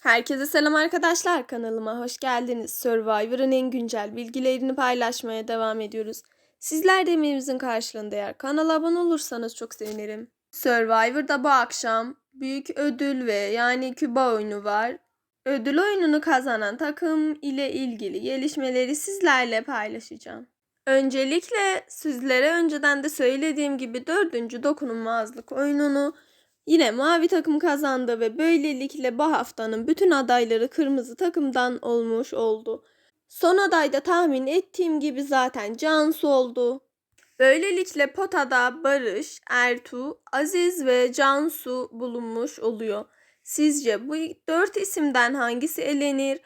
Herkese selam arkadaşlar kanalıma hoş geldiniz. Survivor'ın en güncel bilgilerini paylaşmaya devam ediyoruz. Sizler de emeğimizin karşılığında eğer kanala abone olursanız çok sevinirim. Survivor'da bu akşam büyük ödül ve yani Küba oyunu var. Ödül oyununu kazanan takım ile ilgili gelişmeleri sizlerle paylaşacağım. Öncelikle sizlere önceden de söylediğim gibi dördüncü dokunulmazlık oyununu Yine mavi takım kazandı ve böylelikle bu haftanın bütün adayları kırmızı takımdan olmuş oldu. Son adayda tahmin ettiğim gibi zaten Cansu oldu. Böylelikle potada Barış, Ertuğ, Aziz ve Cansu bulunmuş oluyor. Sizce bu dört isimden hangisi elenir?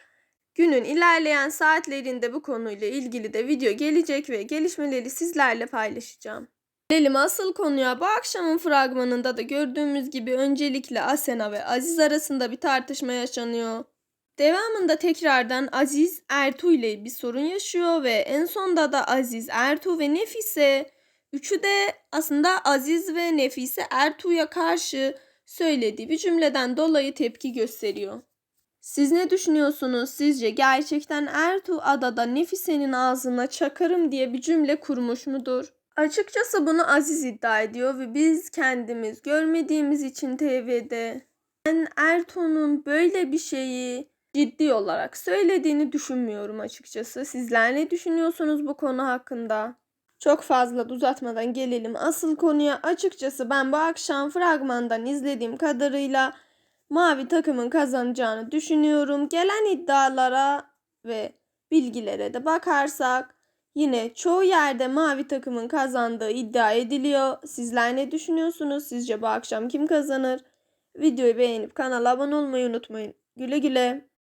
Günün ilerleyen saatlerinde bu konuyla ilgili de video gelecek ve gelişmeleri sizlerle paylaşacağım. Gelelim asıl konuya. Bu akşamın fragmanında da gördüğümüz gibi öncelikle Asena ve Aziz arasında bir tartışma yaşanıyor. Devamında tekrardan Aziz Ertuğ ile bir sorun yaşıyor ve en sonda da Aziz, Ertuğ ve Nefise üçü de aslında Aziz ve Nefise Ertuğ'a karşı söylediği bir cümleden dolayı tepki gösteriyor. Siz ne düşünüyorsunuz? Sizce gerçekten Ertuğ adada Nefise'nin ağzına çakarım diye bir cümle kurmuş mudur? Açıkçası bunu Aziz iddia ediyor ve biz kendimiz görmediğimiz için TV'de ben Ertuğ'un böyle bir şeyi ciddi olarak söylediğini düşünmüyorum açıkçası. Sizler ne düşünüyorsunuz bu konu hakkında? Çok fazla da uzatmadan gelelim asıl konuya. Açıkçası ben bu akşam fragmandan izlediğim kadarıyla mavi takımın kazanacağını düşünüyorum. Gelen iddialara ve bilgilere de bakarsak Yine çoğu yerde mavi takımın kazandığı iddia ediliyor. Sizler ne düşünüyorsunuz? Sizce bu akşam kim kazanır? Videoyu beğenip kanala abone olmayı unutmayın. Güle güle.